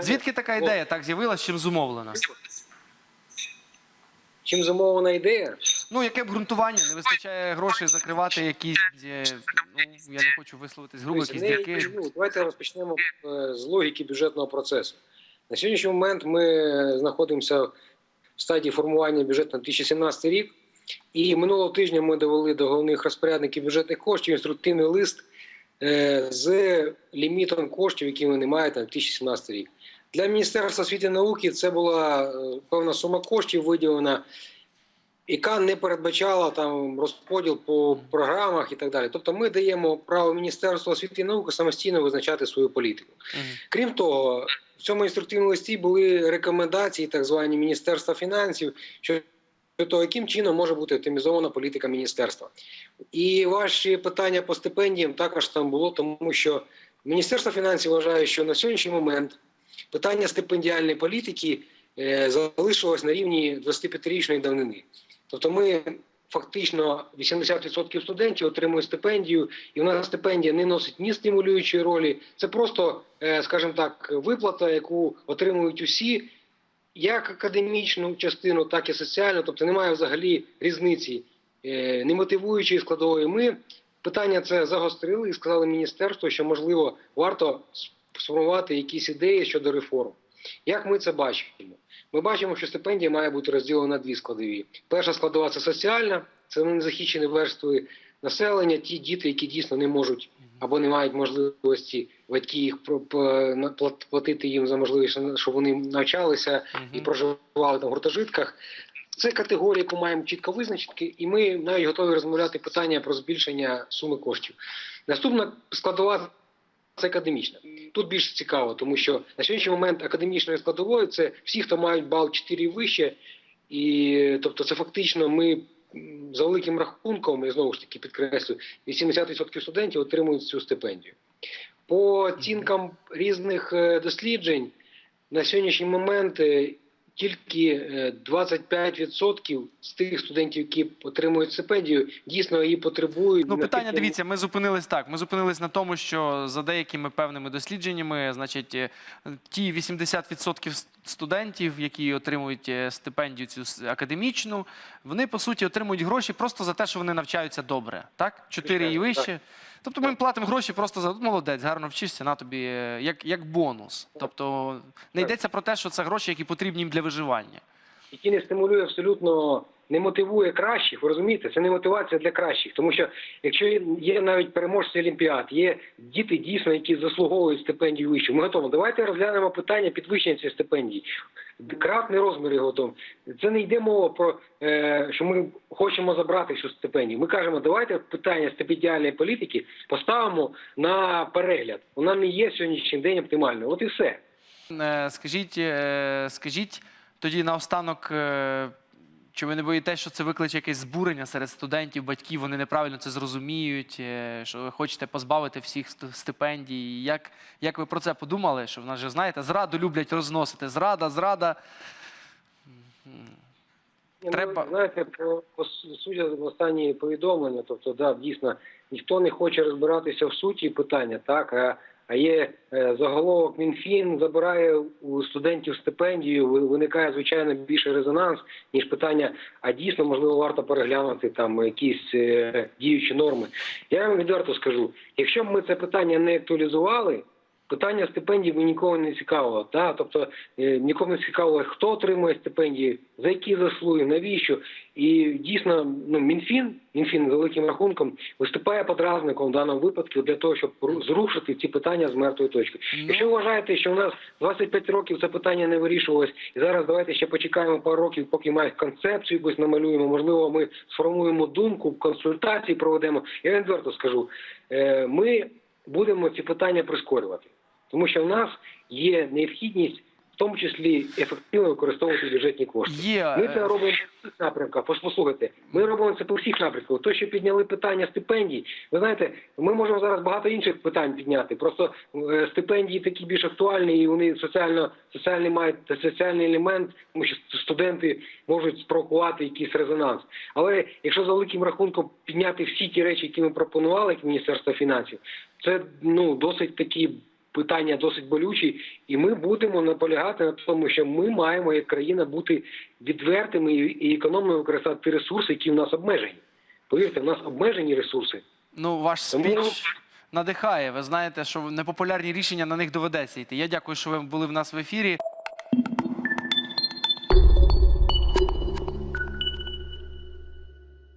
Звідки така ідея так з'явилася, чим зумовлена? Чим замовлена ідея? Ну, яке б ґрунтування? Не вистачає грошей закривати якісь, е, ну, я не хочу висловитись грубо, якісь дірки. Давайте розпочнемо е, з логіки бюджетного процесу. На сьогоднішній момент ми знаходимося в стадії формування бюджету на 2017 рік. І минулого тижня ми довели до головних розпорядників бюджетних коштів інструктивний лист е, з лімітом коштів, які вони мають на 2017 рік. Для Міністерства освіти і науки це була е, певна сума коштів виділена, яка не передбачала там розподіл по програмах і так далі. Тобто, ми даємо право Міністерству освіти і науки самостійно визначати свою політику. Мгм. Крім того, в цьому інструктивному листі були рекомендації, так звані Міністерства фінансів, що того, яким чином може бути оптимізована політика міністерства. І ваші питання по стипендіям також там було, тому що Міністерство фінансів вважає, що на сьогоднішній момент питання стипендіальної політики е, залишилось на рівні 25-річної давнини. Тобто ми фактично 80% студентів отримують стипендію, і в нас стипендія не носить ні стимулюючої ролі. Це просто, е, скажімо так, виплата, яку отримують усі, як академічну частину, так і соціальну. Тобто немає взагалі різниці е, немотивуючої складової. Ми питання це загострили і сказали міністерству, що можливо варто сформувати якісь ідеї щодо реформ. Як ми це бачимо? Ми бачимо, що стипендія має бути розділена на дві складові. Перша складова це соціальна, це незахищені верстви населення, ті діти, які дійсно не можуть або не мають можливості батьки їх платити їм за можливість, щоб вони навчалися і проживали там в гуртожитках. Це категорія, яку маємо чітко визначити, і ми навіть готові розмовляти питання про збільшення суми коштів. Наступна складова це академічна. Тут більш цікаво, тому що на сьогоднішній момент академічною складовою це всі, хто мають бал 4 і вище, і тобто це фактично ми за великим рахунком, я знову ж таки підкреслю, 80% студентів отримують цю стипендію. По оцінкам різних е, досліджень на сьогоднішній момент е, тільки е, 25% з тих студентів, які отримують стипендію, дійсно її потребують. Ну, питання, дивіться, ми зупинились так. Ми зупинились на тому, що за деякими певними дослідженнями, значить, е, ті 80% студентів, які отримують е, стипендію цю академічну, вони по суті отримують гроші просто за те, що вони навчаються добре. Так? Чотири і вище. Тобто ми їм платимо гроші просто за молодець, гарно вчишся, на тобі е, як, як бонус. Тобто не йдеться про те, що це гроші, які потрібні їм для виживання. Які не стимулює абсолютно, не мотивує кращих. Ви розумієте, це не мотивація для кращих. Тому що якщо є- навіть переможці Олімпіад, є діти дійсно, які заслуговують стипендію вищу. Ми готові. Давайте розглянемо питання підвищення цієї стипендії. Кратний розмір його там. Це не йде мова про е, що ми хочемо забрати цю стипендію. Ми кажемо, давайте питання стипендіальної політики поставимо на перегляд. Вона не є сьогоднішній день оптимальною. От і все. Е, Скажіть, е, скажіть тоді наостанок, е, чи ви не боїтесь, що це викличе якесь збурення серед студентів, батьків, вони неправильно це зрозуміють, е, що ви хочете позбавити всіх стипендій. Як, як ви про це подумали? Що в нас же, знаєте, зраду люблять розносити. Зрада, зрада. Треба- Ну, знаєте, по, по судя в останні повідомлення, тобто, да, дійсно, ніхто не хоче розбиратися в суті питання, так, а, а є е, заголовок Мінфін забирає у студентів стипендію, ви- виникає, звичайно, більше резонанс, ніж питання, а дійсно, можливо, варто переглянути там якісь е, діючі норми. Я вам відверто скажу, якщо б ми це питання не актуалізували, Питання стипендій би нікого не цікавило. Да? Тобто е, нікому не цікавило, хто отримує стипендії, за які заслуги, навіщо. І дійсно, ну Мінфін, Мінфін з великим рахунком виступає подразником в даному випадку для того, щоб зрушити ці питання з мертвої точки. Ну. Якщо ви вважаєте, що у нас 25 років це питання не вирішувалось, і зараз давайте ще почекаємо пару років, поки мають концепцію якусь намалюємо. Можливо, ми сформуємо думку, консультації проведемо. Я відверто скажу, е, ми будемо ці питання прискорювати. Тому що в нас є необхідність, в тому числі ефективно використовувати бюджетні кошти. Є, Ми е, це робимо по всіх напрямках. Послухайте, ми робимо це по всіх напрямках. То, що підняли питання стипендій, ви знаєте, ми можемо зараз багато інших питань підняти. Просто е, стипендії такі більш актуальні, і вони соціально соціальний мають соціальний елемент, тому що студенти можуть спровокувати якийсь резонанс. Але якщо за великим рахунком підняти всі ті речі, які ми пропонували як Міністерство фінансів, це ну досить такі питання досить болючі, і ми будемо наполягати на тому, що ми маємо як країна бути відвертими і- економно використати ресурси, які в нас обмежені. Повірте, в нас обмежені ресурси. Ну, ваш Тому- спіч надихає. Ви знаєте, що непопулярні рішення на них доведеться йти. Я дякую, що ви були в нас в ефірі.